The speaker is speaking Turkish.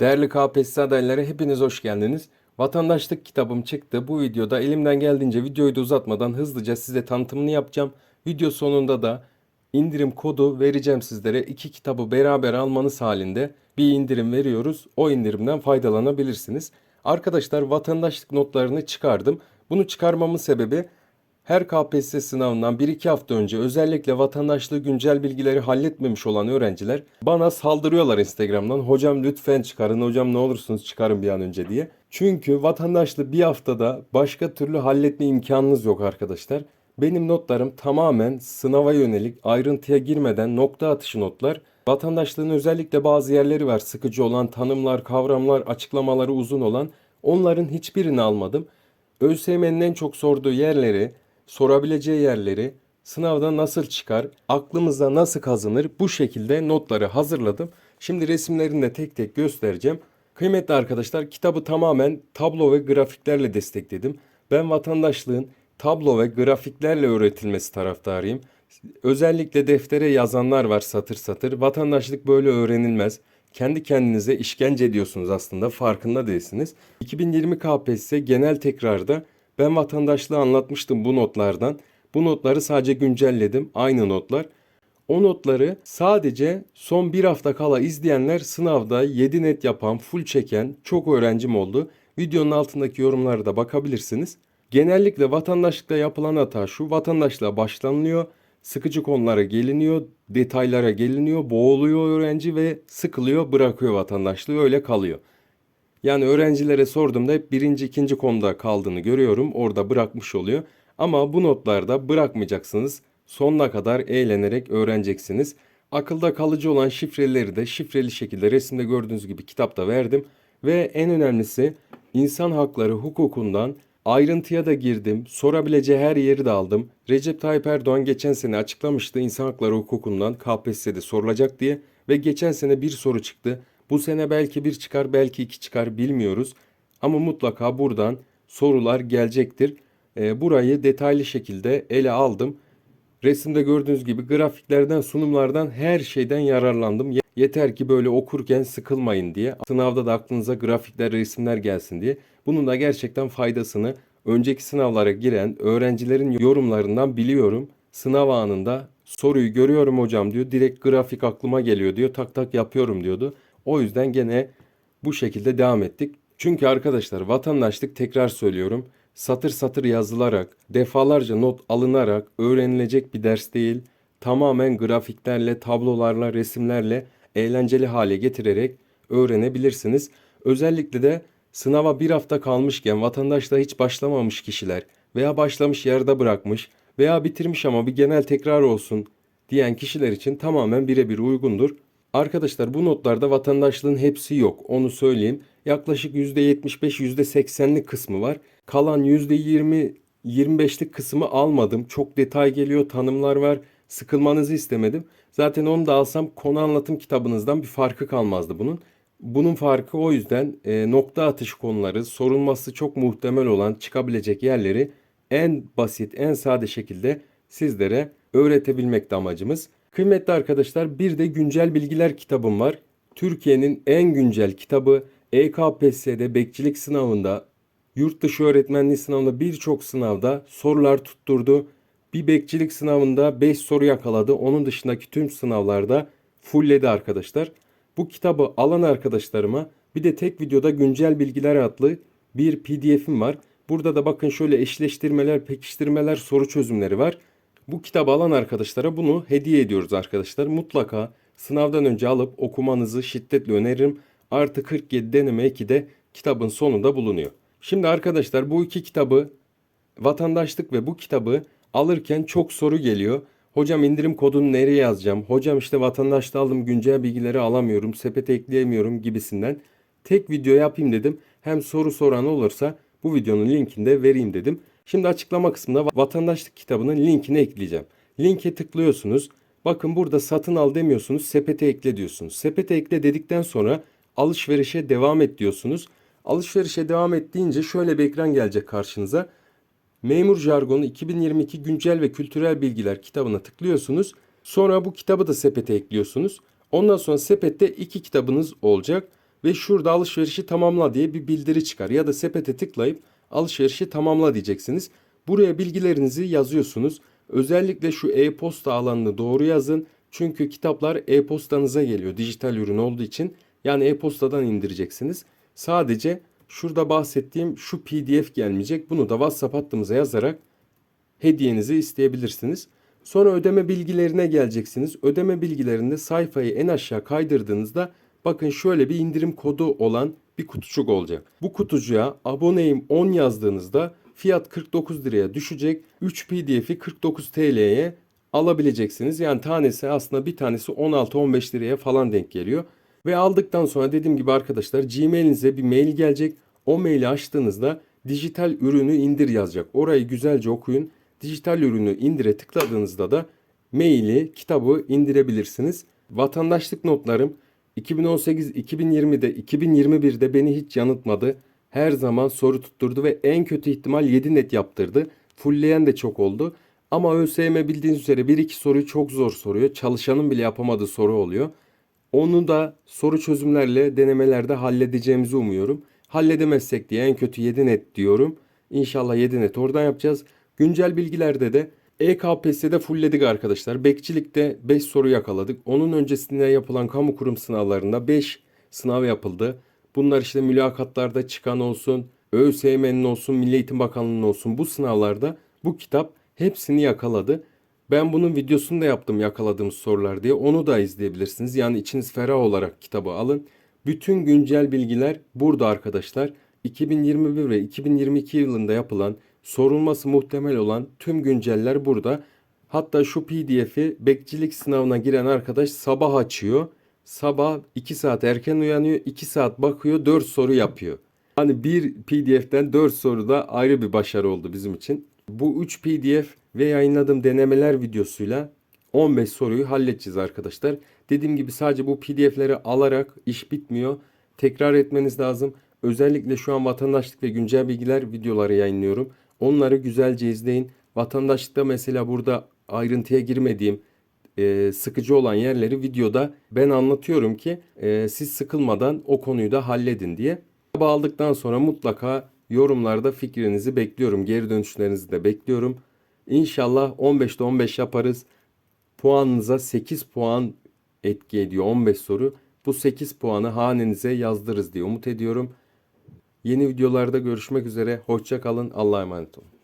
Değerli KPSS adayları hepiniz hoş geldiniz. Vatandaşlık kitabım çıktı. Bu videoda elimden geldiğince videoyu da uzatmadan hızlıca size tanıtımını yapacağım. Video sonunda da indirim kodu vereceğim sizlere. İki kitabı beraber almanız halinde bir indirim veriyoruz. O indirimden faydalanabilirsiniz. Arkadaşlar vatandaşlık notlarını çıkardım. Bunu çıkarmamın sebebi her KPSS sınavından 1-2 hafta önce özellikle vatandaşlığı güncel bilgileri halletmemiş olan öğrenciler bana saldırıyorlar Instagram'dan. Hocam lütfen çıkarın, hocam ne olursunuz çıkarın bir an önce diye. Çünkü vatandaşlığı bir haftada başka türlü halletme imkanınız yok arkadaşlar. Benim notlarım tamamen sınava yönelik ayrıntıya girmeden nokta atışı notlar. Vatandaşlığın özellikle bazı yerleri var sıkıcı olan tanımlar, kavramlar, açıklamaları uzun olan. Onların hiçbirini almadım. ÖSYM'nin en çok sorduğu yerleri, sorabileceği yerleri, sınavda nasıl çıkar, aklımızda nasıl kazanır bu şekilde notları hazırladım. Şimdi resimlerini de tek tek göstereceğim. Kıymetli arkadaşlar kitabı tamamen tablo ve grafiklerle destekledim. Ben vatandaşlığın tablo ve grafiklerle öğretilmesi taraftarıyım. Özellikle deftere yazanlar var satır satır. Vatandaşlık böyle öğrenilmez. Kendi kendinize işkence ediyorsunuz aslında farkında değilsiniz. 2020 KPSS genel tekrarda ben vatandaşlığı anlatmıştım bu notlardan. Bu notları sadece güncelledim. Aynı notlar. O notları sadece son bir hafta kala izleyenler sınavda 7 net yapan, full çeken çok öğrencim oldu. Videonun altındaki yorumlara da bakabilirsiniz. Genellikle vatandaşlıkta yapılan hata şu. Vatandaşlığa başlanılıyor. Sıkıcı konulara geliniyor, detaylara geliniyor, boğuluyor öğrenci ve sıkılıyor, bırakıyor vatandaşlığı öyle kalıyor. Yani öğrencilere sorduğumda hep birinci, ikinci konuda kaldığını görüyorum. Orada bırakmış oluyor. Ama bu notlarda bırakmayacaksınız. Sonuna kadar eğlenerek öğreneceksiniz. Akılda kalıcı olan şifreleri de şifreli şekilde resimde gördüğünüz gibi kitapta verdim. Ve en önemlisi insan hakları hukukundan ayrıntıya da girdim. Sorabileceği her yeri de aldım. Recep Tayyip Erdoğan geçen sene açıklamıştı insan hakları hukukundan KPSS'de sorulacak diye. Ve geçen sene bir soru çıktı. Bu sene belki bir çıkar belki iki çıkar bilmiyoruz. Ama mutlaka buradan sorular gelecektir. Ee, burayı detaylı şekilde ele aldım. Resimde gördüğünüz gibi grafiklerden, sunumlardan her şeyden yararlandım. Ye- Yeter ki böyle okurken sıkılmayın diye. Sınavda da aklınıza grafikler, resimler gelsin diye. Bunun da gerçekten faydasını önceki sınavlara giren öğrencilerin yorumlarından biliyorum. Sınav anında soruyu görüyorum hocam diyor. Direkt grafik aklıma geliyor diyor. Tak tak yapıyorum diyordu. O yüzden gene bu şekilde devam ettik. Çünkü arkadaşlar vatandaşlık tekrar söylüyorum. Satır satır yazılarak, defalarca not alınarak öğrenilecek bir ders değil. Tamamen grafiklerle, tablolarla, resimlerle eğlenceli hale getirerek öğrenebilirsiniz. Özellikle de sınava bir hafta kalmışken vatandaşla hiç başlamamış kişiler veya başlamış yarıda bırakmış veya bitirmiş ama bir genel tekrar olsun diyen kişiler için tamamen birebir uygundur. Arkadaşlar bu notlarda vatandaşlığın hepsi yok. Onu söyleyeyim. Yaklaşık %75 %80'lik kısmı var. Kalan %20 25'lik kısmı almadım. Çok detay geliyor, tanımlar var. Sıkılmanızı istemedim. Zaten onu da alsam konu anlatım kitabınızdan bir farkı kalmazdı bunun. Bunun farkı o yüzden e, nokta atış konuları, sorulması çok muhtemel olan çıkabilecek yerleri en basit, en sade şekilde sizlere öğretebilmekte amacımız. Kıymetli arkadaşlar bir de güncel bilgiler kitabım var. Türkiye'nin en güncel kitabı EKPSS'de bekçilik sınavında, yurt dışı öğretmenliği sınavında birçok sınavda sorular tutturdu. Bir bekçilik sınavında 5 soru yakaladı. Onun dışındaki tüm sınavlarda fullledi arkadaşlar. Bu kitabı alan arkadaşlarıma bir de tek videoda güncel bilgiler adlı bir pdf'im var. Burada da bakın şöyle eşleştirmeler, pekiştirmeler, soru çözümleri var. Bu kitabı alan arkadaşlara bunu hediye ediyoruz arkadaşlar. Mutlaka sınavdan önce alıp okumanızı şiddetle öneririm. Artı 47 deneme 2'de kitabın sonunda bulunuyor. Şimdi arkadaşlar bu iki kitabı vatandaşlık ve bu kitabı alırken çok soru geliyor. Hocam indirim kodunu nereye yazacağım? Hocam işte vatandaşlığı aldım güncel bilgileri alamıyorum, sepete ekleyemiyorum gibisinden. Tek video yapayım dedim. Hem soru soran olursa bu videonun linkini de vereyim dedim. Şimdi açıklama kısmında vatandaşlık kitabının linkini ekleyeceğim. Linke tıklıyorsunuz. Bakın burada satın al demiyorsunuz, sepete ekle diyorsunuz. Sepete ekle dedikten sonra alışverişe devam et diyorsunuz. Alışverişe devam et deyince şöyle bir ekran gelecek karşınıza. Memur Jargonu 2022 Güncel ve Kültürel Bilgiler kitabına tıklıyorsunuz. Sonra bu kitabı da sepete ekliyorsunuz. Ondan sonra sepette iki kitabınız olacak. ve şurada alışverişi tamamla diye bir bildiri çıkar. Ya da sepete tıklayıp alışverişi tamamla diyeceksiniz. Buraya bilgilerinizi yazıyorsunuz. Özellikle şu e-posta alanını doğru yazın. Çünkü kitaplar e-postanıza geliyor dijital ürün olduğu için. Yani e-postadan indireceksiniz. Sadece şurada bahsettiğim şu pdf gelmeyecek. Bunu da WhatsApp hattımıza yazarak hediyenizi isteyebilirsiniz. Sonra ödeme bilgilerine geleceksiniz. Ödeme bilgilerinde sayfayı en aşağı kaydırdığınızda bakın şöyle bir indirim kodu olan bir kutucuk olacak. Bu kutucuğa aboneyim 10 yazdığınızda fiyat 49 liraya düşecek. 3 pdf'i 49 TL'ye alabileceksiniz. Yani tanesi aslında bir tanesi 16-15 liraya falan denk geliyor. Ve aldıktan sonra dediğim gibi arkadaşlar Gmail'inize bir mail gelecek. O maili açtığınızda dijital ürünü indir yazacak. Orayı güzelce okuyun. Dijital ürünü indire tıkladığınızda da maili, kitabı indirebilirsiniz. Vatandaşlık notlarım 2018, 2020'de, 2021'de beni hiç yanıltmadı. Her zaman soru tutturdu ve en kötü ihtimal 7 net yaptırdı. Fullleyen de çok oldu. Ama ÖSYM bildiğiniz üzere 1-2 soruyu çok zor soruyor. Çalışanın bile yapamadığı soru oluyor. Onu da soru çözümlerle denemelerde halledeceğimizi umuyorum. Halledemezsek diye en kötü 7 net diyorum. İnşallah 7 net oradan yapacağız. Güncel bilgilerde de EKPS'de fullledik arkadaşlar. Bekçilikte 5 soru yakaladık. Onun öncesinde yapılan kamu kurum sınavlarında 5 sınav yapıldı. Bunlar işte mülakatlarda çıkan olsun, ÖSYM'nin olsun, Milli Eğitim Bakanlığı'nın olsun bu sınavlarda bu kitap hepsini yakaladı. Ben bunun videosunu da yaptım yakaladığımız sorular diye. Onu da izleyebilirsiniz. Yani içiniz ferah olarak kitabı alın. Bütün güncel bilgiler burada arkadaşlar. 2021 ve 2022 yılında yapılan, sorulması muhtemel olan tüm günceller burada. Hatta şu PDF'i bekçilik sınavına giren arkadaş sabah açıyor. Sabah 2 saat erken uyanıyor, 2 saat bakıyor, 4 soru yapıyor. Hani bir PDF'den 4 soru da ayrı bir başarı oldu bizim için. Bu 3 PDF ve yayınladığım denemeler videosuyla 15 soruyu halledeceğiz arkadaşlar. Dediğim gibi sadece bu PDF'leri alarak iş bitmiyor. Tekrar etmeniz lazım. Özellikle şu an vatandaşlık ve güncel bilgiler videoları yayınlıyorum. Onları güzelce izleyin. Vatandaşlıkta mesela burada ayrıntıya girmediğim e, sıkıcı olan yerleri videoda ben anlatıyorum ki e, siz sıkılmadan o konuyu da halledin diye. Kitabı aldıktan sonra mutlaka yorumlarda fikrinizi bekliyorum. Geri dönüşlerinizi de bekliyorum. İnşallah 15'te 15 yaparız. Puanınıza 8 puan etki ediyor 15 soru. Bu 8 puanı hanenize yazdırırız diye umut ediyorum. Yeni videolarda görüşmek üzere. Hoşça kalın. Allah'a emanet olun.